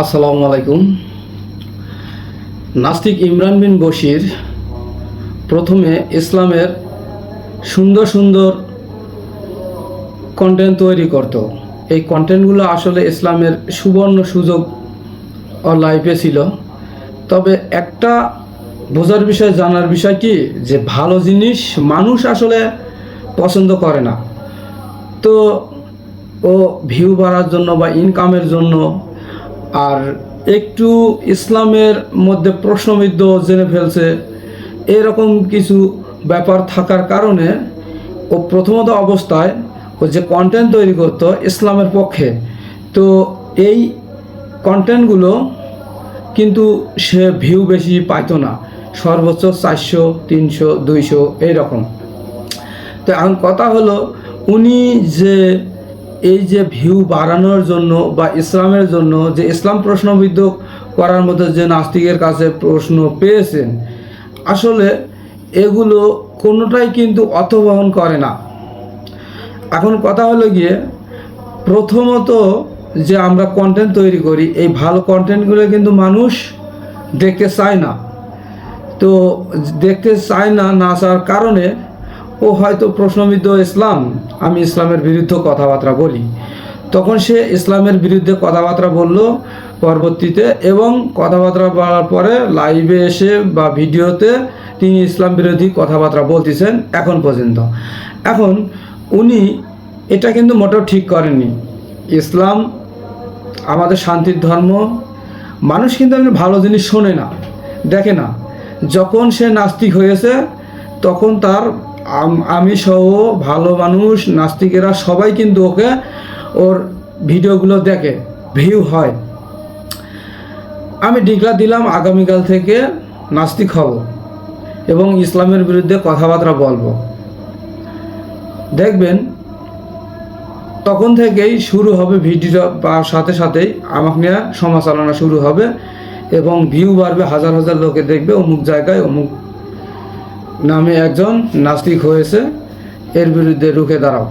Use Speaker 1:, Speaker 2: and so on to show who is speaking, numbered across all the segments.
Speaker 1: আসসালামু আলাইকুম। নাস্তিক ইমরান বিন বশির প্রথমে ইসলামের সুন্দর সুন্দর কন্টেন্ট তৈরি করত। এই কন্টেন্টগুলো আসলে ইসলামের সুবর্ণ সুযোগ ওর লাইফে ছিল। তবে একটা বোঝার বিষয়, জানার বিষয় কি? যে ভালো জিনিস মানুষ আসলে পছন্দ করে না। তো ও ভিউ বাড়ার জন্য বা ইনকামের জন্য আর একটু ইসলামের মধ্যে প্রশ্নবিদ্ধ জেনে ফেলছে, এরকম কিছু ব্যাপার থাকার কারণে ও প্রথমত অবস্থায় ও যে কন্টেন্ট তৈরি করতো ইসলামের পক্ষে, তো এই কন্টেন্টগুলো কিন্তু সে ভিউ বেশি পাইতো না, সর্বোচ্চ চারশো, তিনশো, দুইশো, এইরকম। তো এখন কথা হলো, উনি যে এই যে ভিউ বাড়ানোর জন্য বা ইসলামের জন্য যে ইসলাম প্রশ্নবিদ্ধ করার মতো যে নাস্তিকের কাছে প্রশ্ন পেয়েছেন, আসলে এগুলো কোনোটাই কিন্তু অর্থবহন করে না। এখন কথা হলো গিয়ে, প্রথমত যে আমরা কন্টেন্ট তৈরি করি, এই ভালো কন্টেন্টগুলো কিন্তু মানুষ দেখতে চায় না। তো দেখতে চায় না না চাওয়ার কারণে ও হয়তো প্রশ্নবিদ্ধ ইসলাম, আমি ইসলামের বিরুদ্ধে কথাবার্তা বলি। তখন সে ইসলামের বিরুদ্ধে কথাবার্তা বলল পরবর্তীতে এবং কথাবার্তা বলার পরে লাইভে এসে বা ভিডিওতে তিনি ইসলাম বিরোধী কথাবার্তা বলতেছেন এখন পর্যন্ত। এখন উনি এটা কিন্তু মোটেও ঠিক করেননি। ইসলাম আমাদের শান্তির ধর্ম, মানুষ কিন্তু এমনি ভালো জিনিস শোনে না, দেখে না। যখন সে নাস্তিক হয়েছে, তখন তার আম- সহ ভালো মানুষ, নাস্তিকেরা সবাই কিন্তু ওকে ওর ভিডিওগুলো দেখে ভিউ হয়। আমি ডিক্লার দিলাম, আগামীকাল থেকে নাস্তিক হব এবং ইসলামের বিরুদ্ধে কথাবার্তা বলব। দেখবেন, তখন থেকেই শুরু হবে ভিডিও বা সাথে সাথেই আমাকে নিয়ে সমালোচনা শুরু হবে এবং ভিউ বাড়বে, হাজার হাজার লোকে দেখবে, অমুক জায়গায় অমুক নামে একজন নাস্তিক হয়েছে, এর বিরুদ্ধে রুখে দাঁড়াও।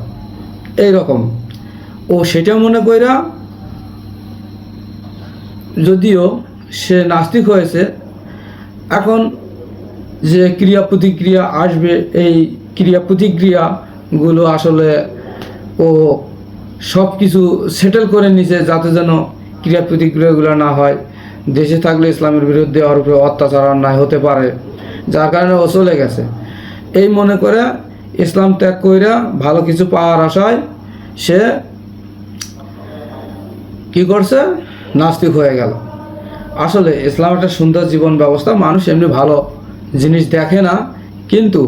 Speaker 1: এই রকম ও সেটা মনে কইরা যদিও সে নাস্তিক হয়েছে, এখন যে ক্রিয়া প্রতিক্রিয়া আসবে, এই ক্রিয়া প্রতিক্রিয়াগুলো আসলে ও সব কিছু সেটেল করে নিছে যাতে যেন ক্রিয়া প্রতিক্রিয়াগুলো না হয়। দেশে থাকলে ইসলামের বিরুদ্ধে উপরে অত্যাচার অন্যায় হতে পারে। যার কারণে ও চলে গেছে। এই মনে করে ইসলাম ত্যাগ কইরা ভালো কিছু পাওয়ার আশায় সে কি করছে? নাস্তিক হয়ে গেল। আসলে ইসলাম একটা সুন্দর জীবন ব্যবস্থা, মানুষ এমনি ভালো জিনিস দেখে না, কিন্তু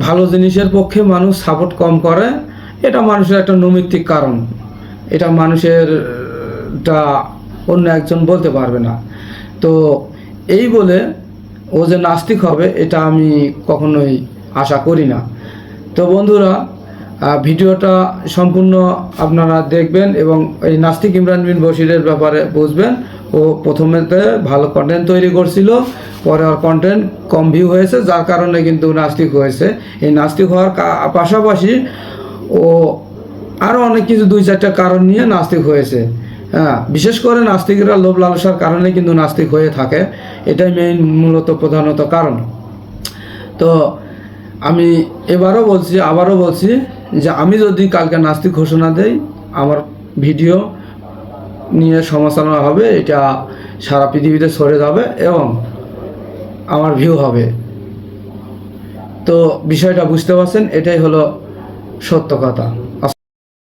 Speaker 1: ভালো জিনিসের পক্ষে মানুষ সাপোর্ট কম করে, এটা মানুষের একটা নৈমিত্তিক কারণ। এটা মানুষের টা অন্য একজন বলতে পারবে না। তো এই বলে ও যে নাস্তিক হবে, এটা আমি কখনোই আশা করি না। তো বন্ধুরা ভিডিওটা সম্পূর্ণ আপনারা দেখবেন এবং এই নাস্তিক ইমরান বিন বশিরের ব্যাপারে বুঝবেন। ও প্রথমেতে ভালো কন্টেন্ট তৈরি করছিল, পরে ওর কন্টেন্ট কম ভিউ হয়েছে, যার কারণে কিন্তু নাস্তিক হয়েছে। এই নাস্তিক হওয়ার পাশাপাশি ও আরও অনেক কিছু দুই চারটা কারণ নিয়ে নাস্তিক হয়েছে। হ্যাঁ বিশেষ করে নাস্তিকরা লোভ লালসার কারণে কিন্তু নাস্তিক হয়ে থাকে। এটাই মেইন মূলত প্রধানত কারণ। তো আমি এবারও বলছি, আবারও বলছি যে আমি যদি কালকে নাস্তিক ঘোষণা দেই, আমার ভিডিও নিয়ে সমালোচনা হবে, এটা সারা পৃথিবীতে সরে যাবে এবং আমার ভিউ হবে। তো বিষয়টা বুঝতে পারছেন, এটাই হলো সত্য কথা।